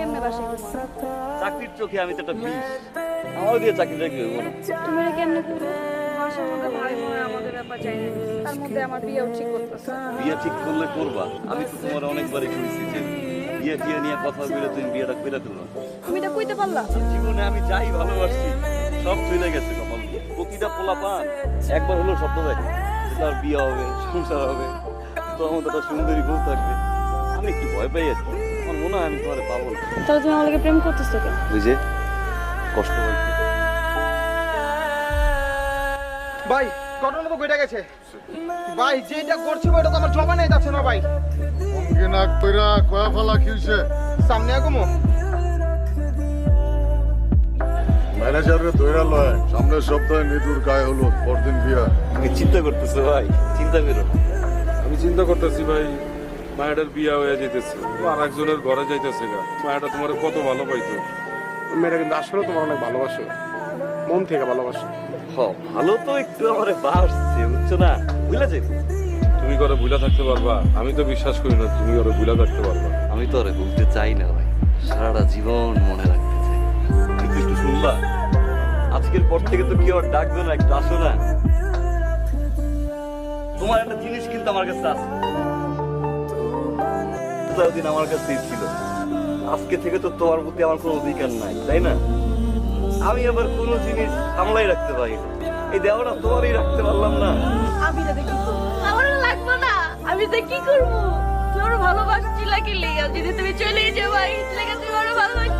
কেমনে বাসায়? চাকরির চোখে আমি তো একটা বিষ। আমার দিয়ে চাকরিটা কি হইব না তুমি কেমনে করো? মধ্যে ভাই বোন আমাদের ব্যাপার চাই না তার মধ্যে আমার বিয়েও ঠিক করতেছে। বিয়ে ঠিক করলে করবা। আমি তো তোমার অনেকবারই শুনছি যে বিয়ে টিয়ে নিয়ে কথা বলে তুমি বিয়েটা করে দিলো তুমি এটা কইতে পারলা? জীবনে আমি যাই ভালোবাসি সব চলে গেছে কপাল দিয়ে। প্রতিটা পোলা পান একবার হলো স্বপ্ন দেখে। তার বিয়ে হবে সংসার হবে। তো একটা সুন্দরী বউ থাকবে। আমি একটু ভয় পাই কি। আমার মনে হয় আমি তোমার পাবো না। তাহলে তুমি আমাকে প্রেম করতেছো কেন? ওই যে কষ্ট হয়েছে ভাই ঘটনা তো ঘটে গেছে। ভাই যেটা করছি ভাই এটা তো আমার জমা নেই যাচ্ছে না ভাই। অঙ্গে নাক কইরা কয়া ফেলা কি সামনে আগুমো। ম্যানেজারে দইরা লয় সামনের সপ্তাহে নিদুর গায়ে হলো পরদিন বিয়া আমি চিন্তা করতেছো ভাই চিন্তা করো আমি চিন্তা করতেছি ভাই মায়ের বিয়া হয়ে যাইতেছে। আর একজনের ঘরে যাইতেছে গা। মায়েরা তোমার কত ভালো পাইতো মেয়েটা কিন্তু আসলে তোমার অনেক ভালোবাসো। মন থেকে ভালোবাসো। হ ভালো তো একটু আমার বাসছে বুঝছ না? বুঝলা যে তুমি করে ভুলা থাকতে পারবা। আমি তো বিশ্বাস করি না তুমি করে ভুলা থাকতে পারবা। আমি তো আরে বলতে চাই না ভাই। সারাটা জীবন মনে রাখতে চাই। কিন্তু একটু শুনবা। আজকের পর থেকে তো কেউ আর ডাকবে না একটু আসো না। তোমার একটা জিনিস কিন্তু আমার কাছে আছে। দিন আমার কাছেই ছিল। আজকে থেকে তো তোমার প্রতি আমার কোনো অধিকার নাই, তাই না? আমি আবার কোনো জিনিস সামলাই রাখতে পারি। এই দেওয়াটা তোমারই রাখতে পারলাম না। আমি এটা কি করব? না। আমি তা কি করব? তোর ভালোবাসছি লাগে লেগে যদি তুমি চলে যাও ভাই লেগে তুমি আমার ভালোবাসছিলা